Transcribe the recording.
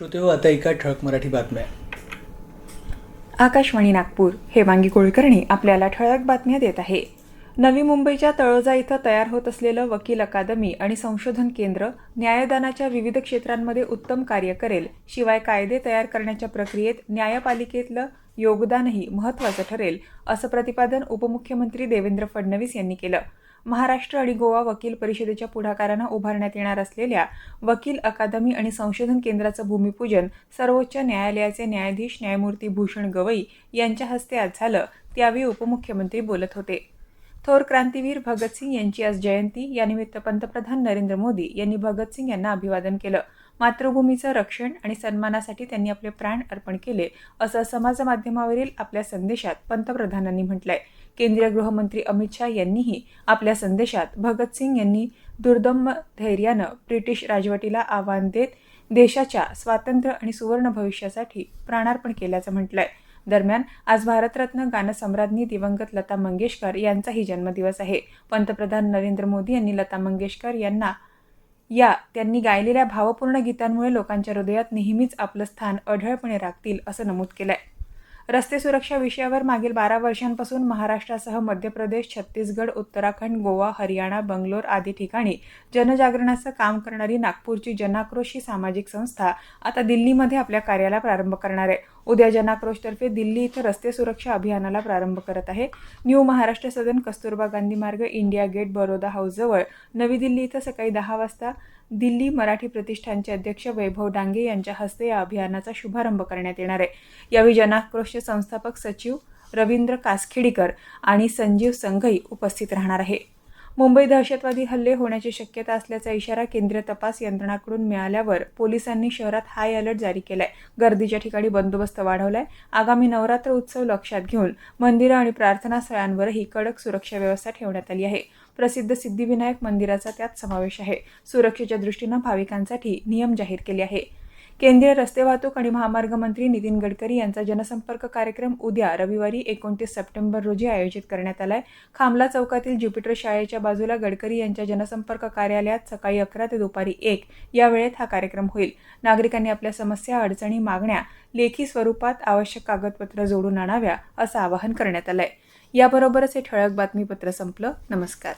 श्रोतेहो आता एका ठळक मराठी बातम्या. आकाशवाणी नागपूर हेमांगी कुलकर्णी आपल्याला ठळक बातम्या देत आहे. नवी मुंबईच्या तळोजा इथं तयार होत असलेलं वकील अकादमी आणि संशोधन केंद्र न्यायदानाच्या विविध क्षेत्रांमध्ये उत्तम कार्य करेल शिवाय कायदे तयार करण्याच्या प्रक्रियेत न्यायपालिकेतलं योगदानही महत्त्वाचं ठरेल असं प्रतिपादन उपमुख्यमंत्री देवेंद्र फडणवीस यांनी केलं. महाराष्ट्र आणि गोवा वकील परिषदेच्या पुढाकारानं उभारण्यात येणार असलेल्या वकील अकादमी आणि संशोधन केंद्राचं भूमिपूजन सर्वोच्च न्यायालयाचे न्यायाधीश न्यायमूर्ती भूषण गवई यांच्या हस्ते आज झालं त्यावेळी उपमुख्यमंत्री बोलत होते. थोर क्रांतीवीर भगतसिंग यांची आज जयंती यानिमित्त पंतप्रधान नरेंद्र मोदी यांनी भगतसिंग यांना अभिवादन केलं. मातृभूमीचं रक्षण आणि सन्मानासाठी त्यांनी आपले प्राण अर्पण केले असं समाजमाध्यमावरील आपल्या संदेशात पंतप्रधानांनी म्हटलंय. केंद्रीय गृहमंत्री अमित शाह यांनीही आपल्या संदेशात भगतसिंग यांनी दुर्दम्य धैर्यानं ब्रिटिश राजवटीला आव्हान देत देशाच्या स्वातंत्र्य आणि सुवर्ण भविष्यासाठी प्राणार्पण केल्याचं म्हटलंय. दरम्यान आज भारतरत्न गानसम्राज्ञी दिवंगत लता मंगेशकर यांचाही जन्मदिवस आहे. पंतप्रधान नरेंद्र मोदी यांनी लता मंगेशकर यांना या त्यांनी गायलेल्या भावपूर्ण गीतांमुळे लोकांच्या हृदयात नेहमीच आपलं स्थान अढळपणे राखतील असं नमूद केलंय. रस्ते सुरक्षा विषयावर मागील बारा वर्षांपासून महाराष्ट्रासह मध्य प्रदेश छत्तीसगड उत्तराखंड गोवा हरियाणा बंगलोर आदी ठिकाणी जनजागरणाचं काम करणारी नागपूरची जनाक्रोश ही सामाजिक संस्था आता दिल्लीमध्ये आपल्या कार्याला प्रारंभ करणार आहे. उद्या जनाक्रोशतर्फे दिल्ली इथं रस्ते सुरक्षा अभियानाला प्रारंभ करत आहे. New Maharashtra Sadan Kasturba Gandhi Marg India gate Baroda हाऊसजवळ नवी दिल्ली इथं सकाळी दहा वाजता दिल्ली मराठी प्रतिष्ठानचे अध्यक्ष वैभव डांगे यांच्या हस्ते या अभियानाचा शुभारंभ करण्यात येणार आहे. यावेळी जनाक्रोशचे संस्थापक सचिव रवींद्र कासखेडीकर आणि संजीव संघई उपस्थित राहणार आहे. मुंबई दहशतवादी हल्ले होण्याची शक्यता असल्याचा इशारा केंद्रीय तपास यंत्रणाकडून मिळाल्यावर पोलिसांनी शहरात हाय अलर्ट जारी केलाय. गर्दीच्या ठिकाणी बंदोबस्त वाढवलाय. आगामी नवरात्र उत्सव लक्षात घेऊन मंदिरं आणि प्रार्थना स्थळांवरही कडक सुरक्षा व्यवस्था ठेवण्यात आली आहे. प्रसिद्ध सिद्धिविनायक मंदिराचा त्यात समावेश आहे. सुरक्षेच्या दृष्टीनं भाविकांसाठी नियम जाहीर केले आहे. केंद्रीय रस्ते वाहतूक आणि महामार्ग मंत्री नितीन गडकरी यांचा जनसंपर्क कार्यक्रम उद्या रविवारी एकोणतीस सप्टेंबर रोजी आयोजित करण्यात आलाय. खामला चौकातील ज्युपिटर शाळेच्या बाजूला गडकरी यांच्या जनसंपर्क कार्यालयात सकाळी अकरा ते दुपारी एक या वेळेत हा कार्यक्रम होईल. नागरिकांनी आपल्या समस्या अडचणी मागण्या लेखी स्वरूपात आवश्यक कागदपत्र जोडून आणाव्या असं आवाहन करण्यात आलंय. याबरोबरच हे ठळक बातमीपत्र संपलं. नमस्कार.